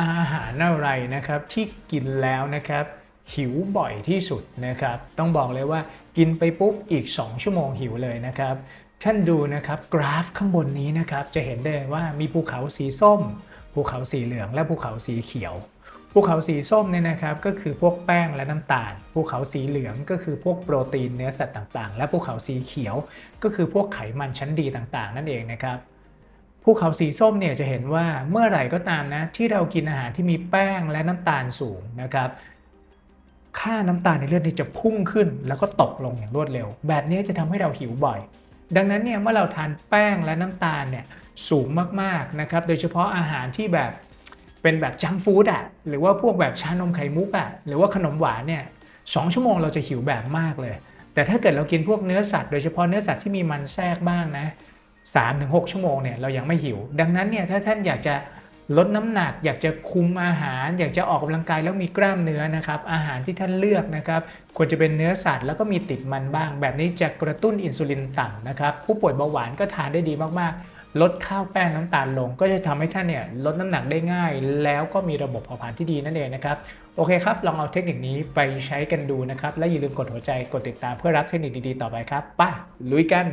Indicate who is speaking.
Speaker 1: อาหารอะไรนะครับที่กินแล้วนะครับ หิวบ่อยที่สุดนะครับ ต้องบอกเลยว่ากินไปปุ๊บอีก 2 ชั่วโมงหิวเลยนะครับ ท่านดูนะครับกราฟข้างบนนี้นะครับ จะเห็นได้ว่ามีภูเขาสีส้ม ภูเขาสีเหลือง และภูเขาสีเขียว ภูเขาสีส้มเนี่ยนะครับ ก็คือพวกแป้งและน้ำตาล ภูเขาสีเหลืองก็คือพวกโปรตีนเนื้อสัตว์ต่างๆ และภูเขาสีเขียว ก็คือพวกไขมันชั้นดีต่างๆ นั่นเองนะครับ ภูเขาสีส้มเนี่ยจะเห็นว่าเมื่อไหร่ก็ตามนะที่เรากินอาหารที่มีแป้งและน้ำตาลสูงนะครับ ค่าน้ำตาลในเลือดนี่จะพุ่งขึ้นแล้วก็ตกลงอย่างรวดเร็ว แบบนี้จะทำให้เราหิวบ่อย ดังนั้นเนี่ยเมื่อเราทานแป้งและน้ำตาลเนี่ยสูงมากๆนะครับ โดยเฉพาะอาหารที่แบบเป็นแบบจังฟู้ดอะหรือว่าพวกแบบชานมไข่มุกอะหรือว่าขนมหวานเนี่ยสองชั่วโมงเราจะหิวแบบมากเลย แต่ถ้าเกิดเรากินพวกเนื้อสัตว์โดยเฉพาะเนื้อสัตว์ที่มีมันแทรกบ้างนะ 3-6 ชั่วโมงเนี่ยเรายังไม่หิว ดังนั้นเนี่ยถ้าท่านอยากจะลดน้ำหนัก อยากจะคุมอาหาร อยากจะออกกำลังกายแล้วมีกล้ามเนื้อนะครับอาหารที่ท่านเลือกนะครับควรจะเป็นเนื้อสัตว์แล้วก็มีติดมันบ้าง แบบนี้จะกระตุ้นอินซูลินต่ำนะครับผู้ป่วยเบาหวานก็ทานได้ดีมากๆ ลดข้าวแป้งน้ำตาลลง ก็จะทำให้ท่านเนี่ยลดน้ำหนักได้ง่าย แล้วก็มีระบบเผาผลาญที่ดีนั่นเองนะครับโอเคครับ ลองเอาเทคนิคนี้ไปใช้กันดูนะครับและอย่าลืมกดหัวใจกดติดตามเพื่อรับเทคนิคดีๆต่อไปครับป้าลุยกัน